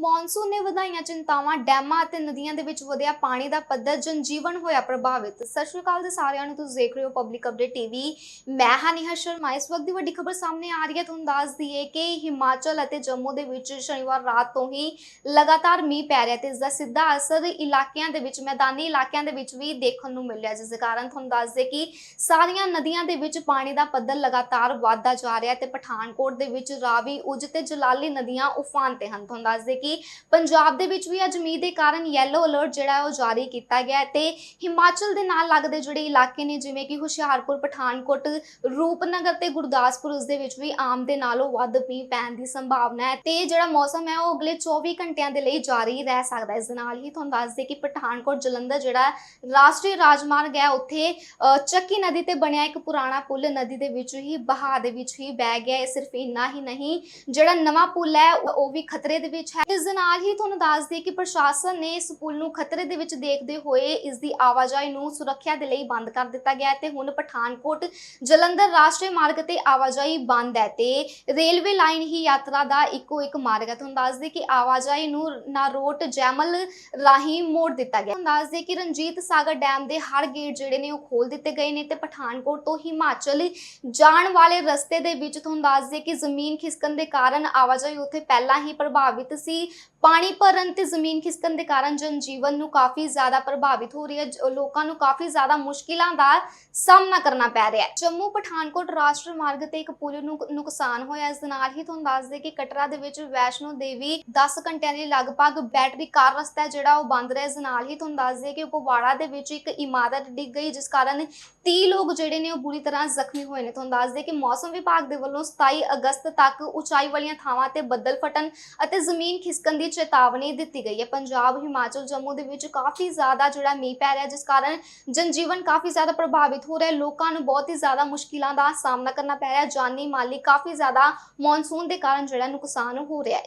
Monsoon ਨੇ ਵਧਾਈਆਂ ਚਿੰਤਾਵਾਂ, ਡੈਮਾਂ ਅਤੇ ਨਦੀਆਂ ਦੇ ਵਿੱਚ ਵਧਿਆ ਪਾਣੀ ਦਾ ਪੱਧਰ ਜਨਜੀਵਨ ਹੋਇਆ ਪ੍ਰਭਾਵਿਤ। ਸਤਿ ਸ਼੍ਰੀ ਅਕਾਲ ਦੇ ਸਾਰਿਆਂ ਨੂੰ, ਤੁਸੀਂ ਦੇਖ ਰਹੇ ਹੋ ਪਬਲਿਕ ਅਪਡੇਟ ਟੀਵੀ ਮੈਂ ਹਾਂ ਨਿਹਾ ਸ਼ਰਮਾ। ਇਸ ਵਕਤ ਦੀ ਵੱਡੀ ਖਬਰ ਸਾਹਮਣੇ ਆ ਰਹੀ ਹੈ। ਤੁਹਾਨੂੰ ਦੱਸ ਦਈਏ ਕਿ ਹਿਮਾਚਲ ਅਤੇ ਜੰਮੂ ਦੇ ਵਿੱਚ ਸ਼ਨੀਵਾਰ ਰਾਤ ਤੋਂ ਹੀ ਲਗਾਤਾਰ ਮੀਂਹ ਪੈ ਰਿਹਾ ਤੇ ਇਸ ਦਾ ਸਿੱਧਾ ਅਸਰ ਇਲਾਕਿਆਂ ਦੇ ਵਿੱਚ, ਮੈਦਾਨੀ ਇਲਾਕਿਆਂ ਦੇ ਵਿੱਚ ਵੀ ਦੇਖਣ ਨੂੰ ਮਿਲ ਰਿਹਾ ਜਿਸ ਦੇ ਕਾਰਨ ਤੁਹਾਨੂੰ ਦੱਸ ਦੇ ਕਿ ਸਾਰੀਆਂ ਨਦੀਆਂ ਦੇ ਵਿੱਚ ਪਾਣੀ ਦਾ ਪੱਧਰ ਲਗਾਤਾਰ ਵਧਦਾ ਜਾ ਰਿਹਾ ਹੈ ਤੇ ਪਠਾਨਕੋਟ ਦੇ ਵਿੱਚ ਰਾਵੀ, ਉਜ ਤੇ ਜਲਾਲੀ ਨਦੀਆਂ ਉਫਾਨ ਤੇ ਹਨ। ਤੁਹਾਨੂੰ ਦੱਸ ਦੇ ਕਿ ਪੰਜਾਬ ਦੇ ਵਿੱਚ ਵੀ ਅੱਜ ਮੀਂਹ ਦੇ ਕਾਰਨ ਯੈਲੋ ਅਲਰਟ ਜਿਹੜਾ ਉਹ ਜਾਰੀ ਕੀਤਾ ਗਿਆ ਤੇ ਹਿਮਾਚਲ ਦੇ ਨਾਲ ਲੱਗਦੇ ਜਿਹੜੇ ਇਲਾਕੇ ਨੇ ਜਿਵੇਂ ਕਿ ਹੁਸ਼ਿਆਰਪੁਰ ਪਠਾਨਕੋਟ ਰੂਪਨਗਰ ਤੇ ਗੁਰਦਾਸਪੁਰ ਉਸ ਦੇ ਵਿੱਚ ਵੀ ਆਮ ਦੇ ਨਾਲੋਂ ਵੱਧ ਮੀਂਹ ਪੈਣ ਦੀ ਸੰਭਾਵਨਾ ਹੈ ਤੇ ਜਿਹੜਾ ਮੌਸਮ ਹੈ ਉਹ ਅਗਲੇ 24 ਘੰਟਿਆਂ ਦੇ ਲਈ ਜਾਰੀ ਰਹਿ ਸਕਦਾ ਹੈ। ਇਸ ਦੇ ਨਾਲ ਹੀ ਤੁਹਾਨੂੰ ਦੱਸ ਦੇ ਕਿ ਪਠਾਨਕੋਟ ਜਲੰਧਰ ਜਿਹੜਾ ਰਾਸ਼ਟਰੀ ਰਾਜਮਾਰਗ ਹੈ ਉੱਥੇ ਅ, ਚੱਕੀ ਨਦੀ ਤੇ ਬਣਿਆ ਇੱਕ ਪੁਰਾਣਾ ਪੁਲ ਨਦੀ ਦੇ ਵਿੱਚ ਹੀ ਬਹਾ ਦੇ ਵਿੱਚ ਹੀ ਬਹਿ ਗਿਆ ਇਹ ਸਿਰਫ ਇੰਨਾ ਹੀ ਨਹੀਂ ਜਿਹੜਾ ਨਵਾਂ ਪੁਲ ਹੈ ਉਹ ਵੀ ਖਤਰੇ ਦੇ ਵਿੱਚ ਹੈ। ਇਸ ਦੇ ਨਾਲ ਹੀ ਤੁਹਾਨੂੰ ਦੱਸ ਦਈਏ ਕਿ ਪ੍ਰਸ਼ਾਸਨ ਨੇ ਇਸ ਪੁਲ ਨੂੰ ਖਤਰੇ ਦੇ ਵਿੱਚ ਦੇਖਦੇ ਹੋਏ ਇਸ ਦੀ ਆਵਾਜਾਈ ਨੂੰ ਸੁਰੱਖਿਆ ਦੇ ਲਈ ਬੰਦ ਕਰ ਦਿੱਤਾ ਗਿਆ ਤੇ ਹੁਣ ਪਠਾਨਕੋਟ ਜਲੰਧਰ ਰਾਸ਼ਟਰੀ ਮਾਰਗ ਤੇ ਆਵਾਜਾਈ ਬੰਦ ਹੈ ਤੇ ਰੇਲਵੇ ਲਾਈਨ ਹੀ ਯਾਤਰਾ ਦਾ ਇੱਕੋ ਇੱਕ ਮਾਰਗ ਹੈ। ਤੁਹਾਨੂੰ ਦੱਸ ਦਈਏ ਕਿ ਆਵਾਜਾਈ ਨੂੰ ਨਾਰੋਟ ਜੈਮਲ ਰਾਹੀਂ ਮੋੜ ਦਿੱਤਾ ਗਿਆ। ਤੁਹਾਨੂੰ ਦੱਸ ਦਈਏ ਕਿ ਰਣਜੀਤ ਸਾਗਰ ਡੈਮ ਦੇ ਹਰ ਗੇਟ ਜਿਹੜੇ ਨੇ ਉਹ ਖੋਲ ਦਿੱਤੇ ਗਏ ਨੇ ਤੇ ਪਠਾਨਕੋਟ ਤੋਂ ਹਿਮਾਚਲ ਜਾਣ ਵਾਲੇ ਰਸਤੇ ਦੇ ਵਿੱਚ ਤੁਹਾਨੂੰ ਦੱਸ ਦਈਏ ਕਿ ਜ਼ਮੀਨ ਖਿਸਕਣ ਦੇ ਕਾਰਨ ਆਵਾਜਾਈ ਉੱਥੇ ਪਹਿਲਾਂ ਹੀ ਪ੍ਰਭਾਵਿਤ ਸੀ ਪਾਣੀ ਭਰਨ ਤੇ ਜ਼ਮੀਨ ਖਿਸਕਣ ਦੇ ਕਾਰਨ ਜਨਜੀਵਨ ਨੂੰ ਕਾਫੀ ਜ਼ਿਆਦਾ ਪ੍ਰਭਾਵਿਤ ਹੋ ਰਹੀ ਹੈ ਲੋਕਾਂ ਨੂੰ ਕਾਫੀ ਜ਼ਿਆਦਾ ਮੁਸ਼ਕਿਲਾਂ ਦਾ ਸਾਹਮਣਾ ਕਰਨਾ ਪੈ ਰਿਹਾ ਹੈ। ਜੰਮੂ ਪਠਾਨਕੋਟ ਰਾਸ਼ਟਰੀ ਮਾਰਗ ਤੇ ਇੱਕ ਪੁਲ ਨੂੰ ਨੁਕਸਾਨ ਹੋਇਆ, ਇਸ ਨਾਲ ਹੀ ਤੁਹਾਨੂੰ ਦੱਸ ਦੇ ਕਿ ਕਟਰਾ ਦੇ ਵਿੱਚ ਵੈਸ਼ਨੋ ਦੇਵੀ 10 ਘੰਟਿਆਂ ਲਈ ਲਗਭਗ ਬੈਟਰੀ ਕਾਰ ਰਸਤਾ ਜਿਹੜਾ ਉਹ ਬੰਦ ਰਿਹਾ, ਇਸ ਨਾਲ ਹੀ ਤੁਹਾਨੂੰ ਦੱਸ ਦੇ ਕਿ ਕੁਪਵਾੜਾ ਦੇ ਵਿੱਚ ਇੱਕ ਇਮਾਰਤ ਡਿੱਗ ਗਈ, ਜਿਸ ਕਾਰਨ 30 ਲੋਕ ਜਿਹੜੇ ਨੇ ਉਹ ਬੁਰੀ ਤਰ੍ਹਾਂ ਜ਼ਖਮੀ ਹੋਏ ਨੇ। ਤੁਹਾਨੂੰ ਦੱਸ ਦੇ ਕਿ ਮੌਸਮ ਵਿਭਾਗ ਦੇ ਵੱਲੋਂ 27 ਅਗਸਤ ਤੱਕ ਉਚਾਈ ਵਾਲੀਆਂ ਥਾਵਾਂ ਤੇ ਬੱਦਲ ਫਟਣ ਅਤੇ ਜ਼ਮੀਨ ਖਿਸਕਣ ਦੀ ਚੇਤਾਵਨੀ ਦਿੱਤੀ ਗਈ ਹੈ। ਪੰਜਾਬ, ਹਿਮਾਚਲ, ਜੰਮੂ ਦੇ ਵਿੱਚ ਕਾਫੀ ਜ਼ਿਆਦਾ ਜਿਹੜਾ ਮੀਂਹ ਪੈ ਰਿਹਾ ਜਿਸ ਕਾਰਨ ਜਨਜੀਵਨ ਕਾਫੀ ਜ਼ਿਆਦਾ ਪ੍ਰਭਾਵਿਤ ਹੋ ਰਿਹਾ ਲੋਕਾਂ ਨੂੰ ਬਹੁਤ ਹੀ ਜ਼ਿਆਦਾ ਮੁਸ਼ਕਿਲਾਂ ਦਾ ਸਾਹਮਣਾ ਕਰਨਾ ਪੈ ਰਿਹਾ ਜਾਨੀ ਮਾਲੀ ਕਾਫੀ ਜ਼ਿਆਦਾ ਮੌਨਸੂਨ ਦੇ ਕਾਰਨ ਜਿਹੜਾ ਨੁਕਸਾਨ ਹੋ ਰਿਹਾ ਹੈ।